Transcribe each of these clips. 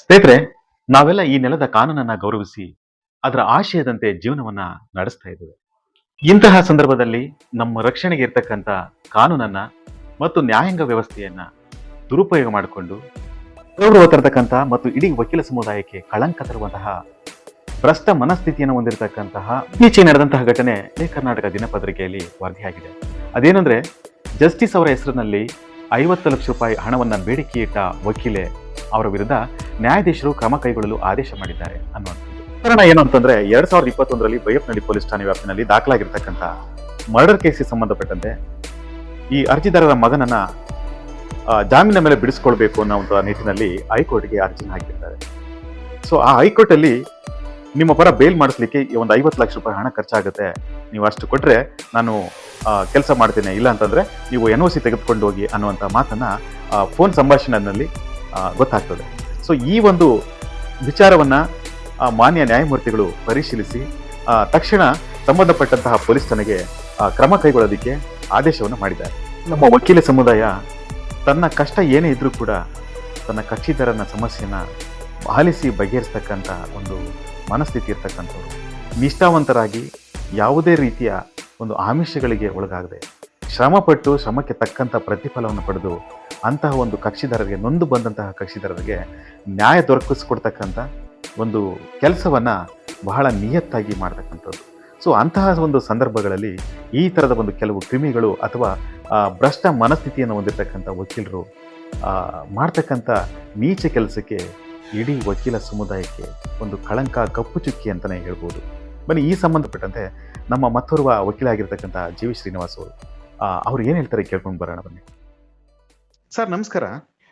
ಸ್ನೇಹಿತರೆ, ನಾವೆಲ್ಲ ಈ ನೆಲದ ಕಾನೂನನ್ನ ಗೌರವಿಸಿ ಅದರ ಆಶಯದಂತೆ ಜೀವನವನ್ನ ನಡೆಸ್ತಾ ಇದ್ದೇವೆ. ಇಂತಹ ಸಂದರ್ಭದಲ್ಲಿ ನಮ್ಮ ರಕ್ಷಣೆಗೆ ಇರ್ತಕ್ಕಂಥ ಕಾನೂನನ್ನ ಮತ್ತು ನ್ಯಾಯಾಂಗ ವ್ಯವಸ್ಥೆಯನ್ನ ದುರುಪಯೋಗ ಮಾಡಿಕೊಂಡು ಗೌರವ ತರತಕ್ಕಂಥ ಮತ್ತು ಇಡೀ ವಕೀಲ ಸಮುದಾಯಕ್ಕೆ ಕಳಂಕ ತರುವಂತಹ ಭ್ರಷ್ಟ ಮನಸ್ಥಿತಿಯನ್ನು ಹೊಂದಿರತಕ್ಕಂತಹ ಇತ್ತೀಚೆಗೆ ನಡೆದಂತಹ ಘಟನೆ ಕರ್ನಾಟಕ ದಿನಪತ್ರಿಕೆಯಲ್ಲಿ ವರದಿಯಾಗಿದೆ ಅದೇನೆಂದ್ರೆ, ಜಸ್ಟಿಸ್ ಅವರ ಹೆಸರಿನಲ್ಲಿ ಐವತ್ತು ಲಕ್ಷ ರೂಪಾಯಿ ಹಣವನ್ನ ಬೇಡಿಕೆ ಇಟ್ಟ ವಕೀಲೆ ಅವರ ವಿರುದ್ಧ ನ್ಯಾಯಾಧೀಶರು ಕ್ರಮ ಕೈಗೊಳ್ಳಲು ಆದೇಶ ಮಾಡಿದ್ದಾರೆ ಅನ್ನುವಂಥದ್ದು. ಕಾರಣ ಏನು ಅಂತಂದ್ರೆ ಎರಡ್ ಸಾವಿರದ ಇಪ್ಪತ್ತೊಂದರಲ್ಲಿ ಬೈಯಪ್ನಹಳ್ಳಿ ಪೊಲೀಸ್ ಠಾಣೆ ವ್ಯಾಪ್ತಿನಲ್ಲಿ ದಾಖಲಾಗಿರ್ತಕ್ಕಂಥ ಮರ್ಡರ್ ಕೇಸಿಗೆ ಸಂಬಂಧಪಟ್ಟಂತೆ ಈ ಅರ್ಜಿದಾರರ ಮಗನನ್ನ ಜಾಮೀನ ಮೇಲೆ ಬಿಡಿಸ್ಕೊಳ್ಬೇಕು ಅನ್ನೋ ನಿಟ್ಟಿನಲ್ಲಿ ಹೈಕೋರ್ಟ್ಗೆ ಅರ್ಜಿನ ಹಾಕಿರ್ತಾರೆ ಸೊ, ಆ ಹೈಕೋರ್ಟ್ ಅಲ್ಲಿ ನಿಮ್ಮ ಪರ ಬೇಲ್ ಮಾಡಿಸ್ಲಿಕ್ಕೆ ಈ ಒಂದು ಐವತ್ತು ಲಕ್ಷ ರೂಪಾಯಿ ಹಣ ಖರ್ಚಾಗುತ್ತೆ. ನೀವು ಅಷ್ಟು ಕೊಟ್ಟರೆ ನಾನು ಕೆಲಸ ಮಾಡ್ತೇನೆ. ಇಲ್ಲ ಅಂತಂದ್ರೆ ನೀವು ಎನ್ ಒ ಸಿ ತೆಗೆದುಕೊಂಡು ಹೋಗಿ ಅನ್ನುವಂಥ ಮಾತನ್ನ ಫೋನ್ ಸಂಭಾಷಣೆಯಲ್ಲಿ ಗೊತ್ತಾಗ್ತದೆ. ಸೊ ಈ ಒಂದು ವಿಚಾರವನ್ನ ಮಾನ್ಯ ನ್ಯಾಯಮೂರ್ತಿಗಳು ಪರಿಶೀಲಿಸಿ ತಕ್ಷಣ ಸಂಬಂಧಪಟ್ಟಂತಹ ಪೊಲೀಸ್ ಠಾಣೆಗೆ ಕ್ರಮ ಕೈಗೊಳ್ಳೋದಕ್ಕೆ ಆದೇಶವನ್ನು ಮಾಡಿದ್ದಾರೆ. ನಮ್ಮ ವಕೀಲ ಸಮುದಾಯ ತನ್ನ ಕಷ್ಟ ಏನೇ ಇದ್ರೂ ಕೂಡ ತನ್ನ ಕಕ್ಷಿದಾರನ ಸಮಸ್ಯೆನ ಆಲಿಸಿ ಬಗೆಹರಿಸ್ತಕ್ಕಂಥ ಒಂದು ಮನಸ್ಥಿತಿ ಇರ್ತಕ್ಕಂಥವ್ರು. ನಿಷ್ಠಾವಂತರಾಗಿ ಯಾವುದೇ ರೀತಿಯ ಒಂದು ಆಮಿಷಗಳಿಗೆ ಒಳಗಾಗದೆ ಶ್ರಮಪಟ್ಟು ಶ್ರಮಕ್ಕೆ ತಕ್ಕಂಥ ಪ್ರತಿಫಲವನ್ನು ಪಡೆದು ಅಂತಹ ಒಂದು ಕಕ್ಷಿದಾರರಿಗೆ, ನೊಂದು ಬಂದಂತಹ ಕಕ್ಷಿದಾರರಿಗೆ ನ್ಯಾಯ ದೊರಕಿಸ್ಕೊಡ್ತಕ್ಕಂಥ ಒಂದು ಕೆಲಸವನ್ನು ಬಹಳ ನಿಯತ್ತಾಗಿ ಮಾಡ್ತಕ್ಕಂಥದ್ದು. ಸೊ ಅಂತಹ ಒಂದು ಸಂದರ್ಭಗಳಲ್ಲಿ ಈ ಥರದ ಒಂದು ಕೆಲವು ಕ್ರಿಮಿಗಳು ಅಥವಾ ಭ್ರಷ್ಟ ಮನಸ್ಥಿತಿಯನ್ನು ಹೊಂದಿರತಕ್ಕಂಥ ವಕೀಲರು ಮಾಡ್ತಕ್ಕಂಥ ನೀಚ ಕೆಲಸಕ್ಕೆ ಇಡೀ ವಕೀಲ ಸಮುದಾಯಕ್ಕೆ ಒಂದು ಕಳಂಕ, ಕಪ್ಪು ಚುಕ್ಕಿ ಅಂತಲೇ ಹೇಳ್ಬೋದು. ಬನ್ನಿ, ಈ ಸಂಬಂಧಪಟ್ಟಂತೆ ನಮ್ಮ ಮತ್ತೋರ್ವ ವಕೀಲ ಆಗಿರ್ತಕ್ಕಂಥ ಜಿ ವಿ ಶ್ರೀನಿವಾಸ್ ಅವರು ಅವ್ರು ಏನು ಹೇಳ್ತಾರೆ ಕೇಳ್ಕೊಂಡು ಬರೋಣ ಬನ್ನಿ. ಸರ್ ನಮಸ್ಕಾರ.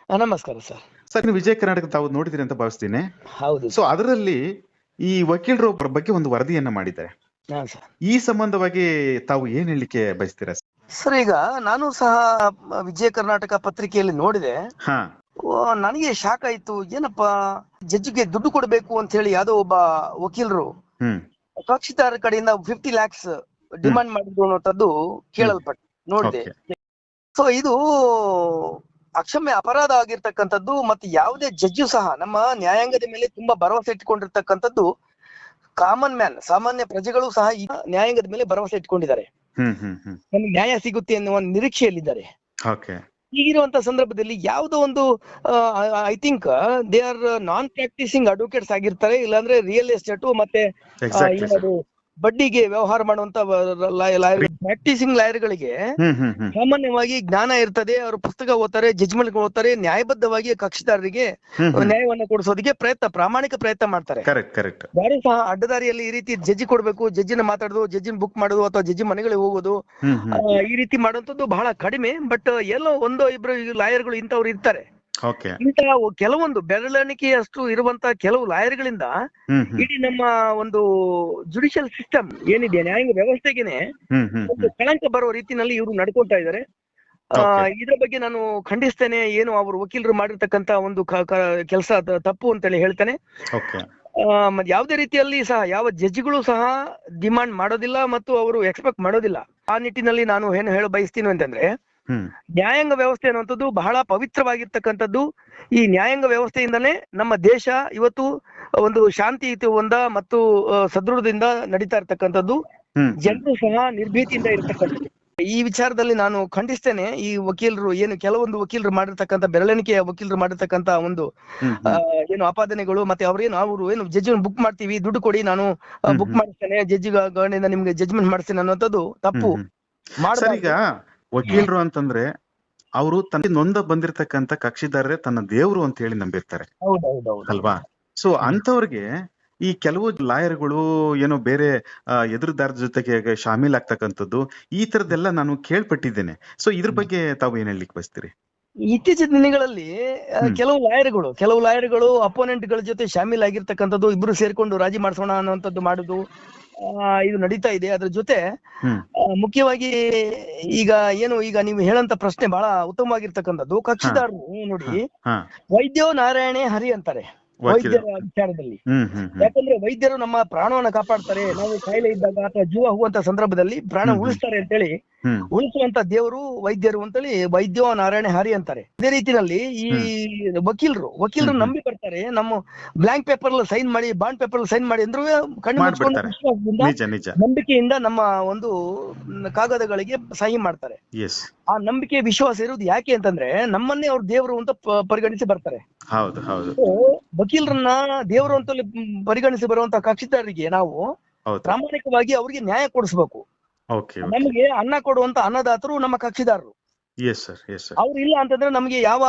ನಮಸ್ಕಾರ ಸರ್. ಸರ್ ನೀವು ವಿಜಯ ಕರ್ನಾಟಕ ತಾವು ನೋಡಿದಿರಿ ಅಂತ ಭಾವಿಸ್ತೀನಿ. ಹೌದು ಸೊ ಅದರಲ್ಲಿ ಈ ವಕೀಲರು ಒಬ್ಬರ ಬಗ್ಗೆ ಒಂದು ವರದಿಯನ್ನ ಮಾಡಿದ್ದಾರೆ. ಈ ಸಂಬಂಧವಾಗಿ ತಾವು ಏನ್ ಹೇಳಲಿಕ್ಕೆ ಬಯಸ್ತೀರಾ ಸರ್? ಈಗ ನಾನು ಸಹ ವಿಜಯ ಕರ್ನಾಟಕ ಪತ್ರಿಕೆಯಲ್ಲಿ ನೋಡಿದೆ. ನನಗೆ ಶಾಕ್ ಆಯ್ತು. ಏನಪ್ಪಾ ಜಡ್ಜಿಗೆ ದುಡ್ಡು ಕೊಡಬೇಕು ಅಂತ ಹೇಳಿ ಯಾವ್ದೋ ಒಬ್ಬ ವಕೀಲರು ಕಕ್ಷಿದಾರ ಕಡೆಯಿಂದ ಫಿಫ್ಟಿ ಲ್ಯಾಕ್ಸ್ ಡಿಮಾಂಡ್ ಮಾಡಿದ್ರು ಅನ್ನೋದು ಕೇಳಲ್ಪಟ್ಟು ನೋಡಿದೆ. ಸೊ ಇದು ಅಕ್ಷಮ್ಯ ಅಪರಾಧ ಆಗಿರ್ತಕ್ಕಂಥದ್ದು ಮತ್ತೆ ಯಾವುದೇ ಜಡ್ಜು ಸಹ ನಮ್ಮ ನ್ಯಾಯಾಂಗದ ಮೇಲೆ ತುಂಬಾ ಭರವಸೆ ಇಟ್ಕೊಂಡಿರ್ತಕ್ಕಂಥದ್ದು ಕಾಮನ್ ಮ್ಯಾನ್ ಸಾಮಾನ್ಯ ಪ್ರಜೆಗಳು ಸಹ ಈ ನ್ಯಾಯಾಂಗದ ಮೇಲೆ ಭರವಸೆ ಇಟ್ಕೊಂಡಿದ್ದಾರೆ ನಮ್ಗೆ ನ್ಯಾಯ ಸಿಗುತ್ತೆ ಎನ್ನುವ ನಿರೀಕ್ಷೆಯಲ್ಲಿದ್ದಾರೆ. ಈಗಿರುವಂತಹ ಈಗಿರುವಂತ ಸಂದರ್ಭದಲ್ಲಿ ಯಾವುದೋ ಒಂದು I think they are non practising advocates ಆಗಿರ್ತಾರೆ ಇಲ್ಲಾಂದ್ರೆ ರಿಯಲ್ ಎಸ್ಟೇಟ್ ಮತ್ತೆ ಬಡ್ಡಿಗೆ ವ್ಯವಹಾರ ಮಾಡುವಂತ ಲಾಯರ್ ಪ್ರಾಕ್ಟೀಸಿಂಗ್ ಲಾಯರ್ಗಳಿಗೆ ಸಾಮಾನ್ಯವಾಗಿ ಜ್ಞಾನ ಇರ್ತದೆ ಅವರು ಪುಸ್ತಕ ಓದ್ತಾರೆ ಜಜ್ಮೆಂಟ್ ಓದ್ತಾರೆ ನ್ಯಾಯಬದ್ಧವಾಗಿ ಕಕ್ಷಿದಾರರಿಗೆ ನ್ಯಾಯವನ್ನ ಕೊಡಿಸೋದಕ್ಕೆ ಪ್ರಯತ್ನ ಪ್ರಾಮಾಣಿಕ ಪ್ರಯತ್ನ ಮಾಡ್ತಾರೆ. ಯಾರು ಸಹ ಅಡ್ಡದಾರಿಯಲ್ಲಿ ಈ ರೀತಿ ಜಜ್ಜಿ ಕೊಡ್ಬೇಕು ಜಜ್ಜಿನ ಮಾತಾಡೋದು ಜಜ್ಜಿನ ಬುಕ್ ಮಾಡೋದು ಅಥವಾ ಜಜ್ಜಿ ಮನೆಗಳಿಗೆ ಹೋಗೋದು ಈ ರೀತಿ ಮಾಡುವಂತದ್ದು ಬಹಳ ಕಡಿಮೆ ಬಟ್ ಎಲ್ಲೋ ಒಂದೋ ಇಬ್ರು ಲಾಯರ್ಗಳು ಇಂಥವ್ರು ಇರ್ತಾರೆ. ಇಂತಹ ಕೆಲವೊಂದು ಬೆರಳೆಣಿಕೆಯಷ್ಟು ಇರುವಂತ ಕೆಲವು ಲಾಯರ್ಗಳಿಂದ ಇಡೀ ನಮ್ಮ ಒಂದು ಜುಡಿಷಿಯಲ್ ಸಿಸ್ಟಮ್ ಏನಿದೆ ನ್ಯಾಯಾಂಗ ವ್ಯವಸ್ಥೆಗೆನೆ ಒಂದು ಕಳಂಕ ಬರುವ ರೀತಿನಲ್ಲಿ ಇವರು ನಡ್ಕೊಳ್ತಾ ಇದ್ದಾರೆ. ಇದ್ರ ಬಗ್ಗೆ ನಾನು ಖಂಡಿಸ್ತೇನೆ ಏನು ಅವರು ವಕೀಲರು ಮಾಡಿರ್ತಕ್ಕಂತ ಒಂದು ಕೆಲಸ ತಪ್ಪು ಅಂತೇಳಿ ಹೇಳ್ತೇನೆ. ಮತ್ತೆ ಯಾವುದೇ ರೀತಿಯಲ್ಲಿ ಸಹ ಯಾವ ಜಡ್ಜ್ಗಳು ಸಹ ಡಿಮಾಂಡ್ ಮಾಡೋದಿಲ್ಲ ಮತ್ತು ಅವರು ಎಕ್ಸ್ಪೆಕ್ಟ್ ಮಾಡೋದಿಲ್ಲ. ಆ ನಿಟ್ಟಿನಲ್ಲಿ ನಾನು ಏನು ಹೇಳ ಬಯಸ್ತೀನಿ ಅಂತಂದ್ರೆ ನ್ಯಾಯಾಂಗ ವ್ಯವಸ್ಥೆ ಅನ್ನುವಂಥದ್ದು ಬಹಳ ಪವಿತ್ರವಾಗಿರ್ತಕ್ಕಂಥದ್ದು. ಈ ನ್ಯಾಯಾಂಗ ವ್ಯವಸ್ಥೆಯಿಂದಲೇ ನಮ್ಮ ದೇಶ ಇವತ್ತು ಒಂದು ಶಾಂತಿಯುತವಂದ ಮತ್ತು ಸದೃಢದಿಂದ ನಡೀತಾ ಇರ್ತಕ್ಕಂಥದ್ದು. ಜನರು ಸಹ ನಿರ್ಭೀತಿಯಿಂದ ಇರ್ತಕ್ಕಂಥದ್ದು. ಈ ವಿಚಾರದಲ್ಲಿ ನಾನು ಖಂಡಿಸ್ತೇನೆ ಈ ವಕೀಲರು ಏನು ಕೆಲವೊಂದು ವಕೀಲರು ಮಾಡಿರ್ತಕ್ಕಂಥ ಬೆರಳೆಣಿಕೆಯ ವಕೀಲರು ಮಾಡಿರ್ತಕ್ಕಂಥ ಒಂದು ಏನು ಆಪಾದನೆಗಳು ಮತ್ತೆ ಅವ್ರೇನು ಅವರು ಏನು ಜಡ್ಜ್ ಬುಕ್ ಮಾಡ್ತೀವಿ ದುಡ್ಡು ಕೊಡಿ ನಾನು ಬುಕ್. ಮಾಡಿಸ್ತೇನೆ ಜಡ್ಜ್ ಗಳಿಂದ ನಿಮ್ಗೆ ಜಡ್ಜ್ಮೆಂಟ್ ಮಾಡಿಸ್ತೇನೆ ಅನ್ನೋಂಥದ್ದು ತಪ್ಪು. ಈಗ ವಕೀಲರು ಅಂತಂದ್ರೆ ಅವರು ತನ್ನ ನೊಂದ ಬಂದಿರತಕ್ಕಂತ ಕಕ್ಷಿದಾರರೇ ತನ್ನ ದೇವರು ಅಂತ ಹೇಳಿ ನಂಬಿರ್ತಾರೆ. ಅಲ್ವಾ? ಸೊ ಅಂತವ್ರಿಗೆ ಈ ಕೆಲವು ಲಾಯರ್ಗಳು ಏನೋ ಬೇರೆ ಎದುರುದಾರ ಎದುರುದಾರರ ಜೊತೆಗೆ ಶಾಮೀಲ್ ಆಗ್ತಕ್ಕಂಥದ್ದು ಈ ತರದೆಲ್ಲ ನಾನು ಕೇಳ್ಪಟ್ಟಿದ್ದೇನೆ. ಸೊ ಇದ್ರ ಬಗ್ಗೆ ತಾವು ಏನ್ ಹೇಳಲಿಕ್ಕೆ ಬಯಸ್ತೀರಿ? ಇತ್ತೀಚಿನ ದಿನಗಳಲ್ಲಿ. ಕೆಲವು ಲಾಯರ್ಗಳು ಕೆಲವು ಲಾಯರ್ಗಳು ಅಪೋನೆಂಟ್ಗಳ ಜೊತೆ ಶಾಮೀಲ್ ಆಗಿರ್ತಕ್ಕಂಥದ್ದು ಇಬ್ರು ಸೇರ್ಕೊಂಡು ರಾಜಿ ಮಾಡಿಸೋಣ ಅನ್ನುವಂಥದ್ದು ಮಾಡುದು. ಇದು ನಡೀತಾ ಇದೆ. ಅದ್ರ ಜೊತೆ ಮುಖ್ಯವಾಗಿ ಈಗ ಏನು ಈಗ ನೀವು ಹೇಳಂತ ಪ್ರಶ್ನೆ ಬಹಳ ಉತ್ತಮವಾಗಿರ್ತಕ್ಕಂಥದ್ದು. ಕಕ್ಷಿದಾರರು ನೋಡಿ ವೈದ್ಯೋ ನಾರಾಯಣೇ ಹರಿ ಅಂತಾರೆ. ವೈದ್ಯರ. ವಿಚಾರದಲ್ಲಿ. ಯಾಕಂದ್ರೆ ವೈದ್ಯರು ನಮ್ಮ ಪ್ರಾಣವನ್ನ ಕಾಪಾಡ್ತಾರೆ. ನಾವು ಕಾಯಿಲೆ ಇದ್ದಾಗ ಅಥವಾ ಜೀವ ಹೋಗುವಂತ ಸಂದರ್ಭದಲ್ಲಿ ಪ್ರಾಣ. ಉಳಿಸ್ತಾರೆ ಅಂತೇಳಿ ಹೇಳಿ ಉಳಿಸುವಂತ ದೇವರು ವೈದ್ಯರು ಅಂತೇಳಿ ವೈದ್ಯೋ ನಾರಾಯಣ ಹರಿ ಅಂತಾರೆ. ಅದೇ ರೀತಿನಲ್ಲಿ ಈ ವಕೀಲರು ವಕೀಲರು. ನಂಬಿ ಬರ್ತಾರೆ ನಮ್ಮ ಬ್ಲಾಂಕ್ ಪೇಪರ್ ಸೈನ್ ಮಾಡಿ ಬಾಂಡ್ ಪೇಪರ್ ಸೈನ್ ಮಾಡಿ ಅಂದ್ರೂ ಕಣ್ಣು ಮುಚ್ಕೊಂಡು ವಿಶ್ವಾಸದಿಂದ ನಂಬಿಕೆಯಿಂದ ನಮ್ಮ ಒಂದು ಕಾಗದಗಳಿಗೆ ಸಹಿ ಮಾಡ್ತಾರೆ. ಆ ನಂಬಿಕೆ ವಿಶ್ವಾಸ ಇರೋದು ಯಾಕೆ ಅಂತಂದ್ರೆ ನಮ್ಮನ್ನೇ ಅವ್ರು ದೇವರು ಅಂತ ಪರಿಗಣಿಸಿ ಬರ್ತಾರೆ. ವಕೀಲರನ್ನ ದೇವರು ಅಂತ ಪರಿಗಣಿಸಿ ಬರುವಂತ ಕಕ್ಷಿದಾರರಿಗೆ ನಾವು ಪ್ರಾಮಾಣಿಕವಾಗಿ ಅವರಿಗೆ ನ್ಯಾಯ ಕೊಡಿಸ್ಬೇಕು. ನಮಗೆ ಅನ್ನ ಕೊಡುವಂತ ಅನ್ನದಾತರು ನಮ್ಮ ಕಕ್ಷಿದಾರರು. ಎಸ್ ಸರ್ ಎಸ್ ಸರ್ ಅವ್ರು ಇಲ್ಲ ಅಂತಂದ್ರೆ ನಮಗೆ ಯಾವ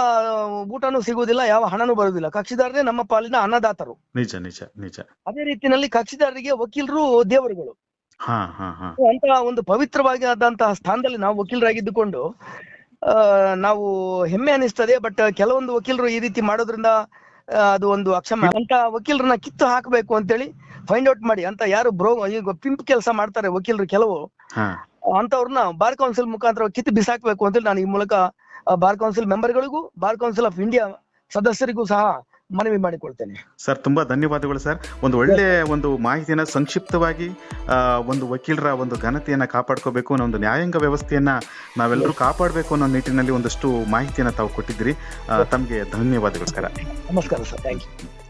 ಊಟನೂ ಸಿಗುವುದಿಲ್ಲ ಯಾವ ಹಣನೂ ಬರುವುದಿಲ್ಲ. ಕಕ್ಷಿದಾರರೇ ನಮ್ಮ ಪಾಲಿನ ಅನ್ನದಾತರು. ನಿಜ ನಿಜ ನಿಜ. ಅದೇ ರೀತಿಯಲ್ಲಿ ಕಕ್ಷಿದಾರರಿಗೆ ವಕೀಲರು ದೇವರುಗಳು. ಹಾ ಹಾ ಹಾ. ಅಂತ ಒಂದು ಪವಿತ್ರವಾಗಿ ಆದಂತಹ ಸ್ಥಾನದಲ್ಲಿ ನಾವು ವಕೀಲರಾಗಿದ್ದುಕೊಂಡು ನಾವು ಹೆಮ್ಮೆ ಅನಿಸ್ತದೆ ಬಟ್ ಕೆಲವೊಂದು ವಕೀಲರು ಈ ರೀತಿ ಮಾಡೋದ್ರಿಂದ ಅದು ಒಂದು ಅಕ್ಷಮ. ಅಂತ ವಕೀಲರನ್ನ ಕಿತ್ತು ಹಾಕಬೇಕು ಅಂತೇಳಿ ಫೈಂಡ್ ಔಟ್ ಮಾಡಿ. ಅಂತ ಯಾರು ಬ್ರೋ ಈಗ ಪಿಂಪ್ ಕೆಲಸ ಮಾಡ್ತಾರೆ ವಕೀಲರು ಕೆಲವು. ಅಂತವ್ರನ್ನ ಬಾರ್ ಕೌನ್ಸಿಲ್ ಮುಖಾಂತರ ಕಿತ್ತು ಬಿಸಾಕ್ಬೇಕು ಅಂತೇಳಿ ನಾನು ಈ ಮೂಲಕ ಬಾರ್ ಕೌನ್ಸಿಲ್ ಮೆಂಬರ್ಗಳಿಗೂ ಬಾರ್ ಕೌನ್ಸಿಲ್ ಆಫ್ ಇಂಡಿಯಾ ಸದಸ್ಯರಿಗೂ ಸಹ ಮನವಿ ಮಾಡಿಕೊಳ್ತೇನೆ. ಸರ್ ತುಂಬಾ ಧನ್ಯವಾದಗಳು ಸರ್. ಒಂದು ಒಳ್ಳೆ ಒಂದು ಮಾಹಿತಿಯನ್ನ ಸಂಕ್ಷಿಪ್ತವಾಗಿ ಒಂದು ವಕೀಲರ ಒಂದು ಘನತೆಯನ್ನ ಕಾಪಾಡ್ಕೋಬೇಕು ಅನ್ನೋ ಒಂದು ನ್ಯಾಯಾಂಗ ವ್ಯವಸ್ಥೆಯನ್ನ ನಾವೆಲ್ಲರೂ ಕಾಪಾಡಬೇಕು ಅನ್ನೋ ನಿಟ್ಟಿನಲ್ಲಿ ಒಂದಷ್ಟು ಮಾಹಿತಿಯನ್ನ ತಾವು ಕೊಟ್ಟಿದ್ದೀರಿ. ತಮಗೆ ಧನ್ಯವಾದಗಳು ಸರ್. ನಮಸ್ಕಾರ ಸರ್. Thank you